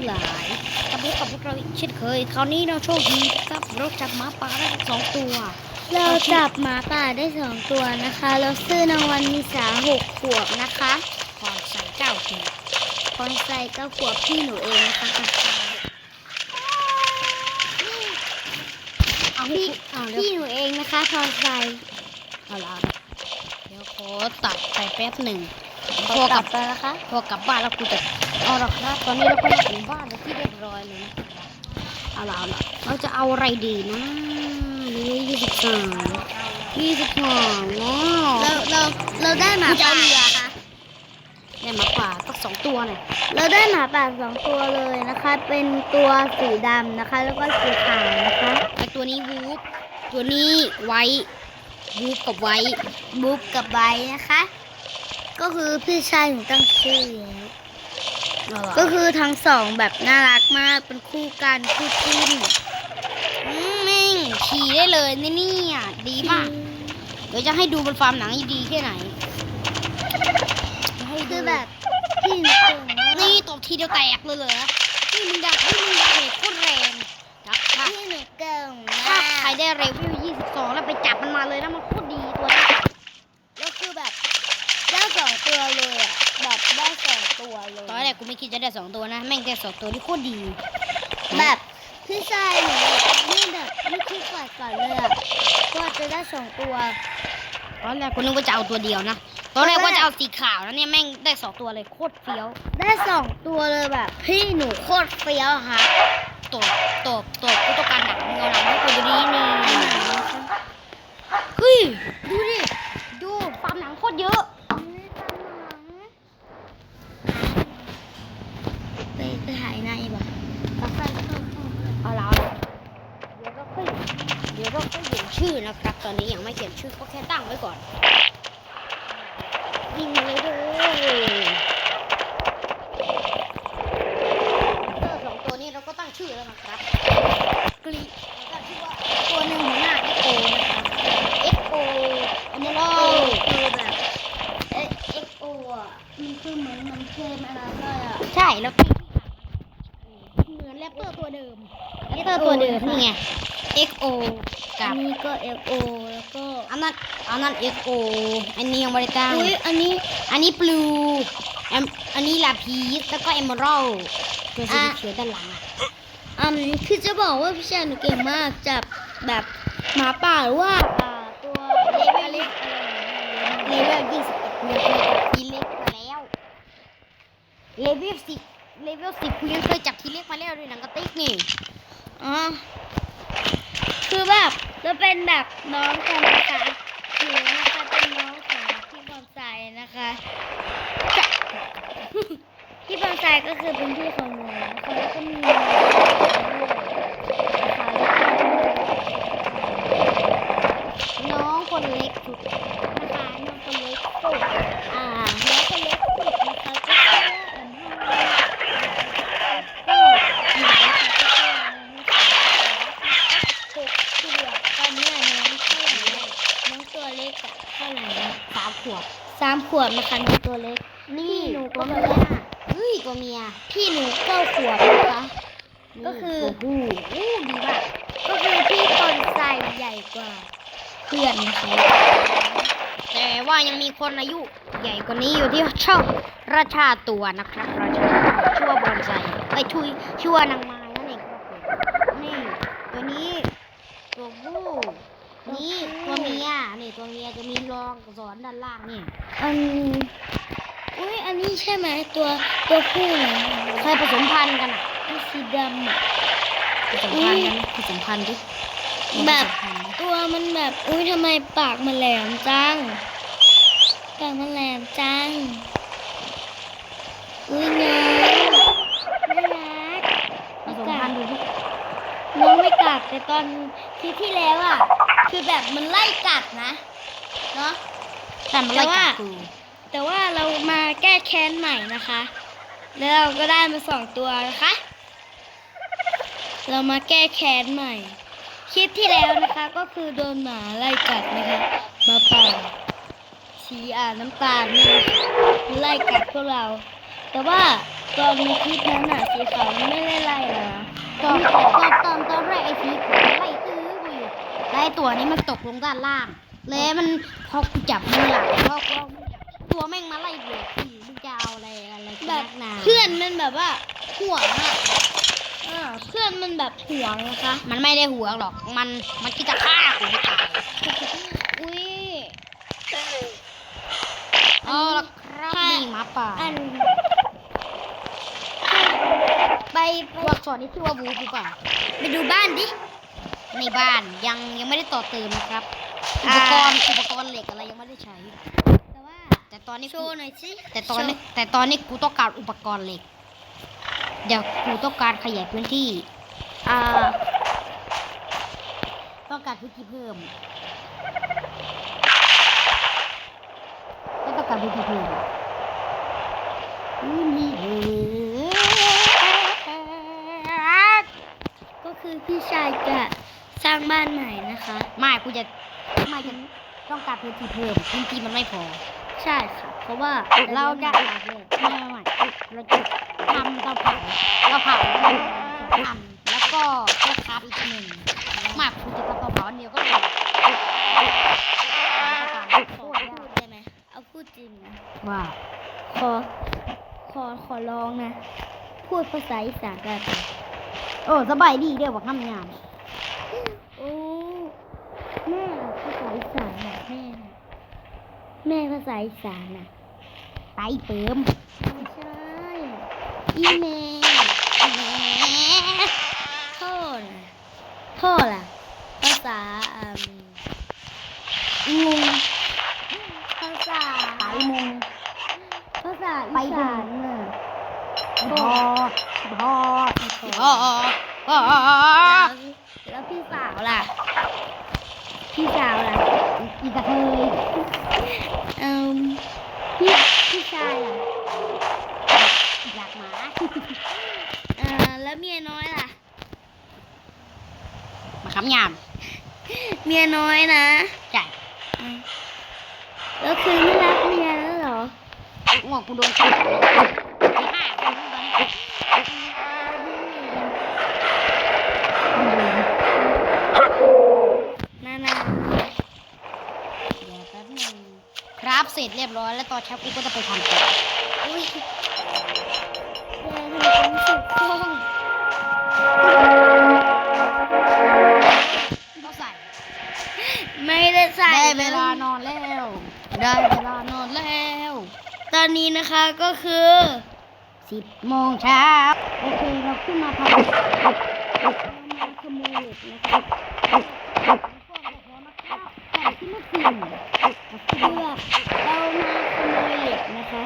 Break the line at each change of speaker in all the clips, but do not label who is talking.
งหลายกับพวกกับพวกเราอีกเช่นเคย คราวนี้เราโชคดีครับเราจับหมาป่าได้สองตัว
เราจับหมาป่าได้สองตัวนะคะ เราซื้อนางวันมีสาหกขวบนะคะ
พรใส่เก้าที
คอนไซเก้าขวบพี่หนูเองนะคะ
เอา
พี่
เอาเร็ว
พี่หนูเองนะคะคอนไซ
เอาละเดี๋ยวขอตัดไปแป๊บหนึ่งพ
พ
อ
อกก
ลั
ลั
บบ
ไปนะคะ
พอกลับบ้านแล้วกูจะ เอาละครับตอนนี้เราก็มาถึงบ้านแล้วที่เรียบร้อยเลยนะครับเอาละเอาละเราจะเอาอะไรดีนะนี่ยี่สิบสามยี่สิบสองว้าว
เราเราเราได้หมา
กูจะ
ป่า
เอาเรือค่ะได้หมาป่าตั้งสองตัวเนี่ย
เราได้หมาป่าสองตัวเลยนะคะ เป็นตัวสีดำนะคะ แล้วก็สีขาวนะคะ
ไอตัวนี้วูฟตัวนี้ไว้วูฟกับไว้
บุ๊บกับไบร์ทนะคะ ก็คือพี่ชายหนูตั้งชื่อแล้ว
เอาล่ะ
ก็คือทั้งสองแบบน่ารักมากเป็นคู่กันคู่จิ้น
อืมแม่งขี่ได้เลยนี่เนี่ยดีมาก เดี๋ยวจะให้ดูบนฟาร์มหนังดีแค่ไหนจะให้ดู
คือแบบพี่หนูเก่งมาก
นี่ตบทีเดียวแตกเลยเหรอนี่มึงดักนี่มึงดักเหล็กโคตรแรงดักค่ะ
พี่หนูเก่ง
ถ้ามา
ก
ใครได้เรเวล22แล้วไปจับมันมาเลยนะมันโคตรดีตัวนี้
แล้วคือแบบได้สองตัวเลยอะ แบบได้สองตัวเลย
ตอนแรกกูไม่คิดจะได้สองตัวนะ แม่งได้สองตัวที่โคตรดี
แบบพี่ชายหนูอะนี่แบบไม่คิดก่อนก่อนเลยอะว่าจะได้สองตัว
ตอนแรกกูนึกว่าจะเอาตัวเดียวนะตอนแรกว่าจะเอาสีขาวนะเนี่ยแม่งได้สองตัวเลยโคตรเฟี้ยว
ได้สองตัวเลยแบบ พี่หนูโคตรเฟี้ยวค่ะ
ตบตบตบกูต้องการหนังมึงเอาหนังให้กูดูดีนี่เฮ้ยดูดิดูฟาร์มหนังโคตรเยอะ
ไปถ่ายในบ่
เอาละเดี๋ยวก็ค่อยเดี๋ยวก็ค่อยเขียนชื่อนะครับ ตอนนี้ยังไม่เขียนชื่อก็แค่ตั้งไว้ก่อนยิงเลยเด้อเตอร์สองตัวนี้เราก็ตั้งชื่อแล้วนะครับกรีแล้วก็ชื่อว่าตัวหนึ่งหัวหน้าเอ็กโอนะครับเอ็กโออเมอ
โอ้
ล
คือแบบเอ็กเอ็กโออะมันคือเหมือนมันเกมอะไรเลยอะ
ใช่แล้ว ตีที่เหมือนแรปเตอร์ตัวเดิมแรปเตอร์ตัวเดิมนี่ไง XO
อั
กับ
นนี้ก็เอ็กโอแล้วก็
อันนั้นอันนั้น XO อันนี้ยังไม่ได้ตั้ง
อุ้ยอันนี้
อันนี้ blue อันอันนี้ลาพีสแล้วก็ emerald ตัวสีเขียวด้านหลังอะ
อืมคือจะบอกว่าพี่ชายหนูเก่งมากจับแบบหมาป่าหรือว่าอ่าตัวเลเวลเล็ก
เลเวลยี่สิบเอ็ดเนี่ยเคยจับทีเล็กมาแล้วเลเวลสิบ เลเวลสิบคุณยังเคยจับทีเล็กมาแล้วด้วยหนังกระติกนี่
อ๋อคือแบบจะเป็นแบบน้องกันนะคะหนูนะคะเป็นน้องของพี่บอนไซนะคะจะพี่บอนไซก็คือเป็นพี่ของหนูนะคะแล้วก็มีน้องนะคะแล้วก็
น้องคนเล็กสุด
นะคะน้องคนเล็กสุดอ่าน้องคนเล็กสุดนะคะก็ชื่อว่าแอมฮ่าก็หนูนะคะก็ชื่อน้องสาวหกขวบตอนเนี้ยน้องเท่าไหร่แล้วน้องตัวเล็กอะเท่า ไหร่แล้ว
สามขวบ
สามขวบนะคะน้องตัวเล็ก
นี่
พี่หนูก็
ตัว
แบบ
เมีย
ว่า
เฮ้ยตัวเมีย
พี่หนูเก้าขวบนะคะก็คือ
ตัวผู้อู้ดีมาก
ก็คือพี่ตอนใจใหญ่กว่า เพื่อนนะคะ
แต่ว่ายังมีคนอายุใหญ่กว่านี้อยู่ที่ช่องราชาตัวนะครับราชาชื่อว่าบอนไซไอยชุยชื่อว่านางไม้นั่นเองครับผมนี่ ตัวนี้ ตัวผู้นี่ตัวเมียนี่ตัวเมียจะมีรองสอนด้าน ล่างนี่
อันอุ้ยอันนี้ใช่ไหมตัวตัวผู้นะ
เคยผสมพันธุ์กันอะ
อันสีดำอะ
ผสมพันธุ์กันผสมพันธุ์ดิ
แบบ
ผสมพันธุ์ดิ
ตัวมันแบบอุ้ยทำไมปากมันแหลมจังปากมันแหลมจังอุ้ยน้องน่ารัก
ผสมพันธุ์ดูดิ
น้องไม่กัดแต่ตอนคลิปที่แล้วอะ คือแบบมันไล่กัดนะ เนาะ
แต่มันไล่กัดกู
แต่ว่าเรามาแก้แค้นใหม่นะคะ แล้วเราก็ได้มาสองตัวนะคะ เรามาแก้แค้นใหม่ คลิปที่แล้วนะคะก็คือโดนหมาไล่กัดนะคะมาป่าสีอาน้ำตาลนี่ไล่กัดพวกเรา แต่ว่าตอนคลิปนั้นน่ะสีสีขาวไม่ได้ไล่เหรอ
ตอนตอนตอนตอนแรกไอ้ทีไล่ตื้อกูอยู่แล้วไอ้ตัวนี้มันตกลงด้านล่าง เลยมันพอกูจับมือหลังพอกูเอามือจับตัวแม่งมาไล่เบรกพี่มึงจะเอาอะไรอะไรกัน
แบบ
นักหนา
เพื่อนมันแบบว่าห่วงอะอ่าเพื่อนมันแบบห่วงนะคะ
มันไม่ได้หัวงหรอก มันมันคิดจะฆ่ากูให้ตาย
อุ้ย
เอาละครับนี่หมาป่า
อันไปไป
ตัวอักษรนี้ชื่อว่าบูกูป่า
ไปดูบ้านดิ
ในบ้านยังยังไม่ได้ต่อเติมนะครับ อุ
อ่า
ปกรณ์อุปกรณ์เหล็กอะไรยังไม่ได้ใช้
แต่ว่า
แต่ตอนนี้
โช
กู
ว์หน่อยสิ
แต่ตอนนี้แต่ตอนนี้กูต้องการอุปกรณ์เหล็ก เดี๋ยวกูต้องการขยายพื้นที่
อ่า
ต้องการพื้นที่เพิ่มก็ต้องการพื้นที่เพิ่มพื้นที่เพิ่ม
ก็คือพี่ชายจะสร้างบ้านใหม่นะคะ
ไม่กูจะ ไม่จะต้องการพื้นที่เพิ่มพื้นที่มันไม่พอ
ใช่ค่ะ เพราะว่า
เราจะไม่ไม่ไม่เราจะทำเตาเผาเตาเผาสองอันแล้วก็โต๊ะคราฟอีกหนึ่งมากคุณจะทำเตาเผาอันเดียวก็เลย
ขอพูดได้ไหมเอาพูดจริงนะ
ว่า
ขอขอขอร้องนะ พูดภาษาอีสานกัน
เออสบายดีเด้อบอกทำงาน
โอ้แม่ภาษาอี สานน่ะแม่น่ะแม่ภาษาอีสานน่ะ
ไปเติม
ไม่ใช่ อีเมลโทษน่ะโทษล่ะ ภาษาอืม
งู
ภาษา
ไปมง
ภาษา
ไป
อี
ดู
สานน่ะ
พอพอพอพอ
แล้วแล้วพี่สาวล่ะ พี่สาวล่ะ
อี กระเทย
เอ่มพี่พี่ชายล่ะ
อยากหมา
เอ่อแล้วเมียน้อยล่ะ
มาคำงาม
เมียน้อยนะ
ใช่
อืมแล้วคือไม่รักเมียแล้วเหรอ
งอกกูโดนตีห้าคนนั้น
นานา
เดี๋ยวแป๊บนึงครับ เสร็จเรียบร้อย แล้วตอนเช้ากูก็จะไปทำต่อ
อุ้ยแกทำเป็นสุดท้อง
ก็ใส่
ไม่ได้ใส่
ได้เวลานอนแล้ว ได้เวลานอนแล้ว
ตอนนี้นะคะก็คือ
สิบโมงเช้าโอเค เราขึ้นมาพัก
เรามาขโมยเหล็กนะคะ
แต่ที่ไม่กิน
เพื่อเรามาขโมยเหล็กนะคะ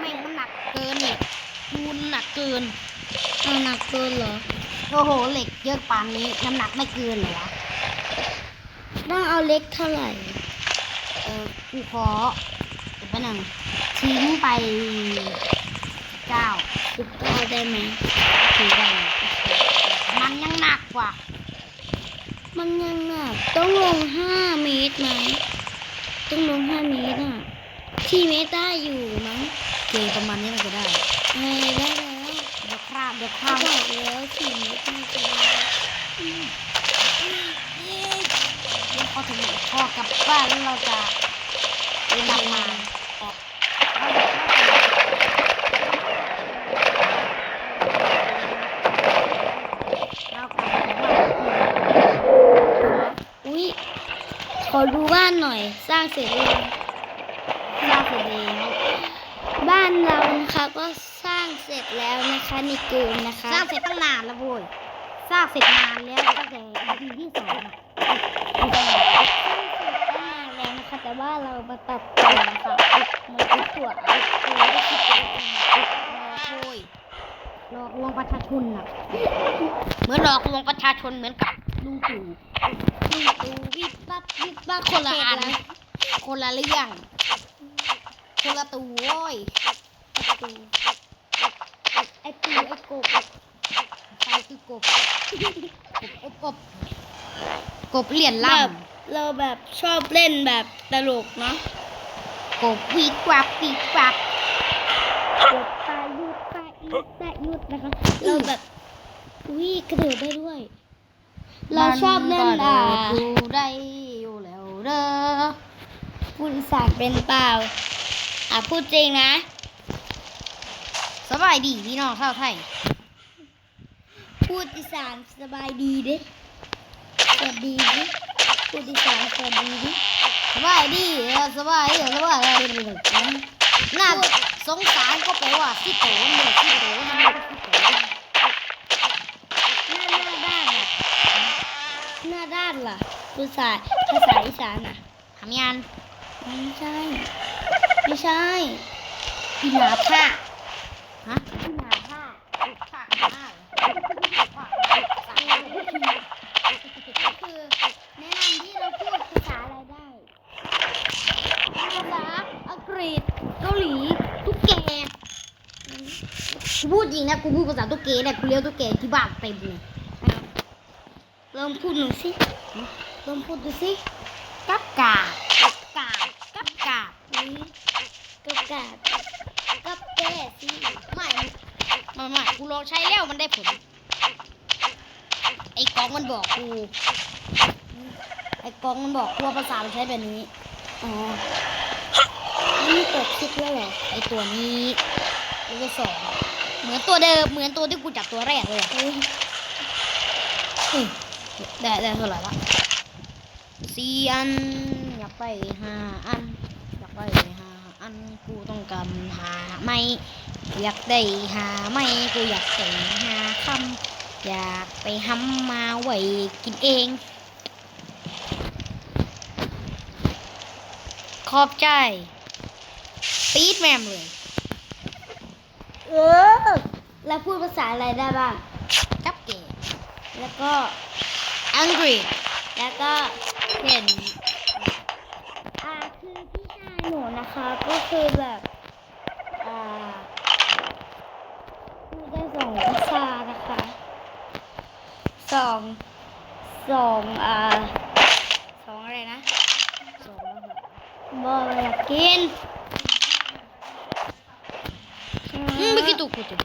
แม่งมันหนักเกินนี่คูณหนักเกิน
เอาหนักเกินเหรอ
โอ้โหเหล็กเยอะปานนี้น้ำหนักไม่เกินเหรอวะ
ต้องเอาเล็กเท่าไหร่
เออกูขอเดี๋ยวแป๊บนึงทิ้งไปเก้า
สิบเก้าได้ไหม
ถือไปมันยังหนักกว่า
มันยังหนักต้องลงห้าเมตรไหมต้องลงห้าเมตรอะที่เมตรได้อยู่มั้ง
โอเคประมาณนี้มันจะได้
เอ้ยได้แล้ว
เดี๋ยวคราวค
เขา
ราบ
บอกแล้วสี่เมตรน่าจะได้
เดี๋ยวพอถึงพอกลับบ้านแล้วเราจะนำมาออกเรากลับมาบ้าน
อุ้ยขอดูบ้านหน่อย สร้างเสร็จหรือยัง
สร้างเสร็จแล้ว
บ้านเรานะคะก็างเสร็จแล้วนะคะในเกมนะคะ
สร้างเสร็จตั้งนานแล้วโว้ยสร้างเสร็จนานแล้วตั้งแต่ EP ที่สองอะ
ตั้งนานแล้วนะคะ แต่ว่าเรามาตัดต่อนะคะเหมือนที่ตัวเอาตัวได้คิดเอง
โอ้ยหลอกลวงประชาชนน่ะเหมือนหลอกลวงประชาชนเหมือนกับลุงตู่
ลุงตูวิบวับวิบวับ
คนละ
เสร็จ
อัน
แล้ว
คนละเรื่องคนละตูโว้ย
ตู ไอปูไอกบ
ใครคือกบกบอบอบกบเหรียญ
แบ
ล่
บเราแบบชอบเล่นแบบตลกเนาะำ
กบวีกวับวีกวับ
กบปลายุดปลาอีแต่หยุดนะคะ เราแบบอุ้ยกระโดดได้ด้วย เราชอบเล่น
มันก็
อ่า
เดินดูได้อยู่แล้วเด้อ
พูดอีสานเป็นเปล่า อะพูดจริงนะ
สบายดีพี่น้องชาวไทย
พูดอีสานสบายดีดิสวัสดีดิพูดอีสานสวัสดีดิ
สบายดีเออสบายเออสบายเออน่าสงสารก็แปลว่าที่โตนเลยที่โตนมันที่โตน
หน้าหน้าด้านล่ะหน้าด้านล่ะภาษาภาษาอีสานอะ
ทำยัน
ไม่ใช่ ไม่ใช่
อีหนาผ้า ฮะ
ที่นาผ้า
ผ้าผ้าผ้า
ก็คือแนะนำที่เราพูดภาษาอะไรได้
ภาษาอังกฤษเกาหลีตุ๊กแกกูพูดจริงนะกูพูดภาษาตุ๊กแกเนี่ยกูเลี้ยวตุ๊กแกที่บ้านเต็มเลย
ลองพูดหน่อยสิลองพูดดูสิ
กับกากับกากับกา
นี่กับกาดกับแก้สิ
ไม่ไม่ไม่ กูลองใช้แล้วมันได้ผล ไอ้กองมันบอกกู ไอ้กองมันบอกกูว่าภาษามันใช้แบบนี้
อ๋อนี่เปิดคลิปแล้วเหรอ
ไอ้ตัวนี้กูก็สอนเหมือนตัวเดิม เหมือนตัวที่กูจับตัวแรกเลยอะ
เฮ้ย
เฮ้ยได้ได้เท่าไหร่ละสี่อัน อยากไปห้าอัน อยากไปห้า อันกูต้องกำหาไม่อยากได้หาไม่กูอยากได้หาคำอยากไปหำมาไว้กินเอง ขอบใจ ปี๊ดแมมเลย
เออ แล้วพูดภาษาอะไรได้บ้าง
กับเก๋
แล้วก็
อังกฤษ
แล้วก็
เห็น
อ่าคือพี่ชายห นูนะคะ ก็คือแบบอ่าพูดได้สองภาษานะคะสองสองอ่าสองอะไรนะ
สองแล้วครับ
บอกอยากกิน
อืมไม่กินตุกกูตุก